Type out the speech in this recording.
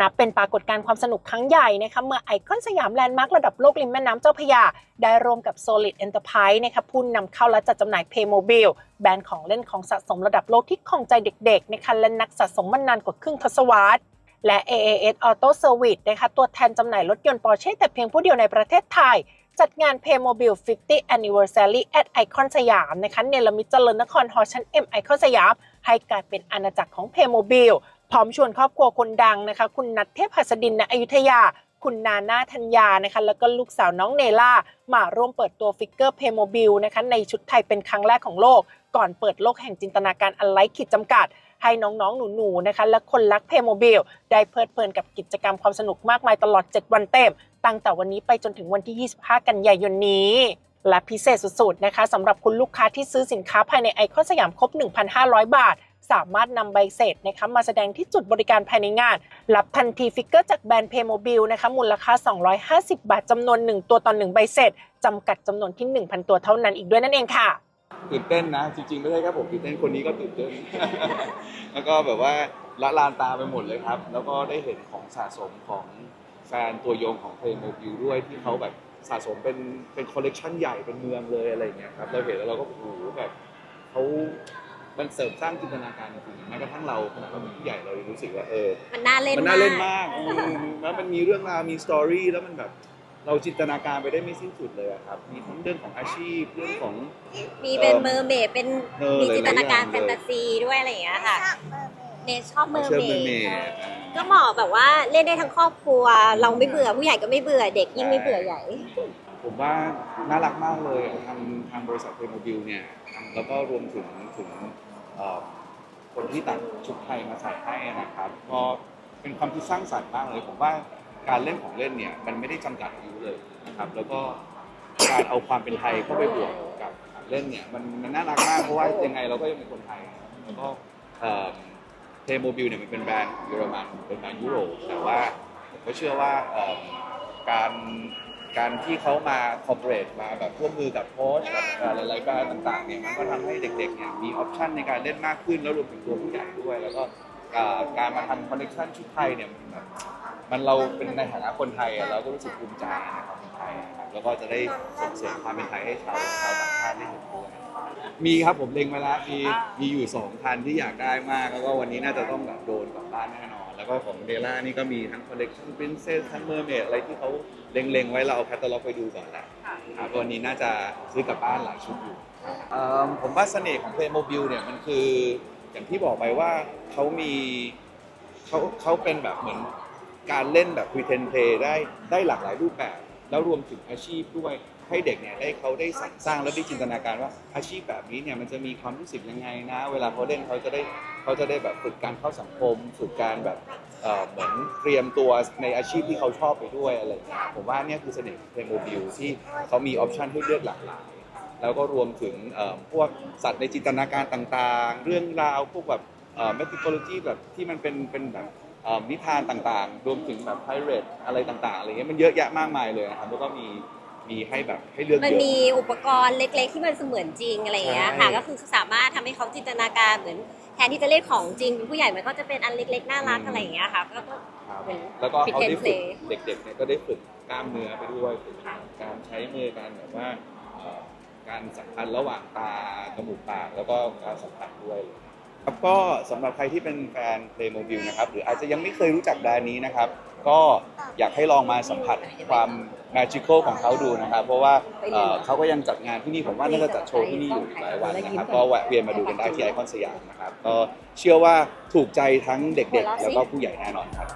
นับเป็นปรากฏการณ์ความสนุกครั้งใหญ่นะคะเมื่อไอคอนสยามแลนด์มาร์คระดับโลกริมแม่น้ำเจ้าพระยา ได้ร่วมกับ Solid Enterprise นะคะผู้นำเข้าและจัดจำหน่าย Playmobil แบรนด์ของเล่นของสะสมระดับโลกที่ครองใจเด็กๆนะคะและนักสะสมมานานกว่าครึ่งทศวรรษและ AAS Auto Service นะคะตัวแทนจำหน่ายรถยนต์ Porsche แต่เพียงผู้เดียวในประเทศไทย จัดงาน Playmobil 50 Anniversary at Icon สยามนะคะเนรมิตเจริญนครฮอชั้น M Icon สยาม ให้กลายเป็นอาณาจักรของ Playmobil พร้อมชวนครอบครัวคนดังนะคะ คุณนัทเทพหัสดินณอยุธยา คุณนานาธัญญานะคะ แล้วก็ลูกสาวน้องเนล่า มาร่วมเปิดตัวฟิกเกอร์ Playmobil นะคะ ในชุดไทยเป็นครั้งแรกของโลก ก่อนเปิดโลกแห่งจินตนาการอันไร้ขีดจำกัด ให้น้องๆ หนูๆนะคะ และคนรักเพโมบิลได้เพลิดเพลินกับกิจกรรมความสนุกมากมายตลอด 7 วันเต็ม ตั้งแต่วันนี้ไปจนถึงวันที่ 25 กันยายนนี้และพิเศษสุดๆนะคะสำหรับคุณลูกค้าที่ซื้อสินค้าภายในไอคอนสยามครบ 1,500 บาท สามารถนำใบเสร็จนะคะมาแสดงที่จุดบริการภายในงาน รับทันทีฟิกเกอร์จากแบรนด์เพย์โมบิลนะคะมูลค่า 250 บาทจำนวน 1 ตัวต่อ1ใบเสร็จจำกัดจำนวนที่ 1,000 ตัวเท่านั้นอีกด้วยนั่นเองค่ะตื่นเต้นนะ จริงๆ ไม่ใช่แค่ผมตื่นเต้นคนนี้ก็ตื่นเต้น แล้วก็แบบว่าละลานตาไปหมดเลยครับ แล้วก็ได้เห็นของสะสมของแฟนตัวยงของ Playmobil ด้วยที่เขาแบบสะสมเป็นเป็นคอลเลกชันใหญ่เป็นเมืองเลยอะไรอย่างเงี้ยครับเราเห็นแล้วเราก็โอ้โหแบบ มันเสริมสร้างจินตนาการจริงๆแม้กระทั่งเราขนาดเราเป็นผู้ใหญ่เรายังรู้สึกว่าเออ มันน่าเล่นมันน่าเล่นมากอืมแล้วมันมีเรื่องราว มีสตอรี่ แล้วมันแบบ เราจินตนาการไปได้ไม่สิ้นสุดเลยอะครับ มีทั้งเรื่องของอาชีพ เรื่องของ มีเป็นเมอร์เมดเป็นเออมีจินตนาการหแฟลายๆอย่างเลยนตาซีด้วยอะไรอย่างเงี้ยค่ะเนชชอบเมอร์เชื่อเมเมอร์เมดดก็เหมาะแบบว่าเล่นได้ทั้งครอบครัว เราไม่เบื่อผู้ใหญ่ก็ไม่เบื่อเด็กยิ่งไม่เบื่อใหญ่ ผมว่าน่ารักมากเลยทางทางบริษัทเพลโมบิลเนี่ยแล้วก็รวมถึงถึงคนที่ตัดชุดไทยมาใส่ให้นะครับก็เป็นความคิดสร้างสรรค์มากเลยผมว่าการเล่นของเล่นเนี่ยมันไม่ได้จำกัดอายุเลยนะครับแล้วก็การเอาความเป็นไทยเข้าไปบวกกับเล่นเนี่ยมันมันน่ารักมากเพราะว่ายังไงเราก็ยังเป็นคนไทยแล้วก็เพลโมบิลเนี่ยมันเป็นแบรนด์เยอรมันเป็นแบรนด์ยุโรปแต่ว่าผมก็เชื่อว่าการ การที่เขามาคอร์ปอเรทมาแบบร่วมมือกับโค้ชกับเอ่อหลายๆแบรนด์ต่างๆเนี่ยมันก็ทำให้เด็กๆเนี่ยมีออปชันในการเล่นมากขึ้นแล้วรวมถึงตัวผู้ใหญ่ด้วย แล้วก็เอ่อการมาทำคอนเนคชั่นชุดไทยเนี่ยมันแบบมันเราเป็นในฐานะคนไทยอะเราก็รู้สึกภูมิใจในความเป็นไทยนะครับแล้วก็จะได้ส่งเสริมความเป็นไทยให้ชาวชาวต่างชาติได้เห็นด้วย มีครับผมเล็งมาแล้วมีมีอยู่สองคันที่อยากได้มาก แล้วก็วันนี้น่าจะต้องแบบโดนกลับบ้านแน่นอน แล้วก็ของเดล่านี่ก็มีทั้งคอลเลกชัน Princess ทั้ง Mermaid อะไรที่เขาเล็งๆไว้เราเอาแคตตาล็อกไปดูก่อนแหละครับวันนี้น่าจะซื้อกลับบ้านหลายชุดอยู่เอิ่มผมว่าเสน่ห์ของ Playmobil เนี่ยมันคืออย่างที่บอกไปว่าเขามีเขาเขาเป็นแบบเหมือนการเล่นแบบ pretend play ได้ได้หลากหลายรูปแบบ แล้วรวมถึงอาชีพด้วย ให้เด็กเนี่ยได้เขาได้สรรสร้างและได้จินตนาการว่าอาชีพแบบนี้เนี่ยมันจะมีความรู้สึกยังไงนะ เวลาเขาเล่นเขาจะได้เขาจะได้แบบฝึกการเข้าสังคม ฝึกการแบบเหมือนเตรียมตัวในอาชีพที่เขาชอบไปด้วยอะไรเงี้ยผมว่าเนี่ยคือเสน่ห์ของเพลงโมบิลที่เขามีออปชันให้เลือกหลากหลายแล้วก็รวมถึงพวกสัตว์ในจินตนาการต่างๆ เรื่องราวพวกแบบเอ่อ mythology แบบที่มันเป็นเป็นแบบนิทานต่างๆ รวมถึงแบบ pirate อะไรต่างๆอะไรเงี้ยมันเยอะแยะมากมายเลยนะครับแล้วก็มี มีให้แบบให้เลือกมันเยอะ มีอุปกรณ์เล็ก ๆ ที่มันเสมือนจริงอะไรอย่างเงี้ยค่ะใช่ก็คือสามารถทำให้เขาจินตนาการเหมือนแทนที่จะเล่นของจริงเป็นผู้ใหญ่มันก็จะเป็นอันเล็กๆน่ารักอะไรอย่างเงี้ยค่ะก็ก็ ครับเหมือนแล้วก็เขาได้ฝึก Pretend เด็กๆเนี่ยก็ได้ฝึกกล้ามเนื้อไปด้วยฝึกการใช้มือการแบบว่าเอ่อการสัมพันธ์ระหว่างตาจมูกปากแล้วก็การสัมผัสด้วยครับก็สำหรับใครที่เป็นแฟน Playmobil นะครับหรืออาจจะยังไม่เคยรู้จักแบรนด์นี้นะครับ ก็ อยากให้ลองมาสัมผัสความ magical ของเขาดูนะครับ เพราะว่าเอ่อเขาก็ยังจัดงานที่นี่ผมว่าน่าจะจัดโชว์ที่นี่อยู่หลายวันนะครับ ก็แวะเวียนมาดูกันได้ที่ไอคอนสยามนะครับ ก็เชื่อว่าถูกใจทั้งเด็กๆ แล้วก็ผู้ใหญ่แน่นอนครับ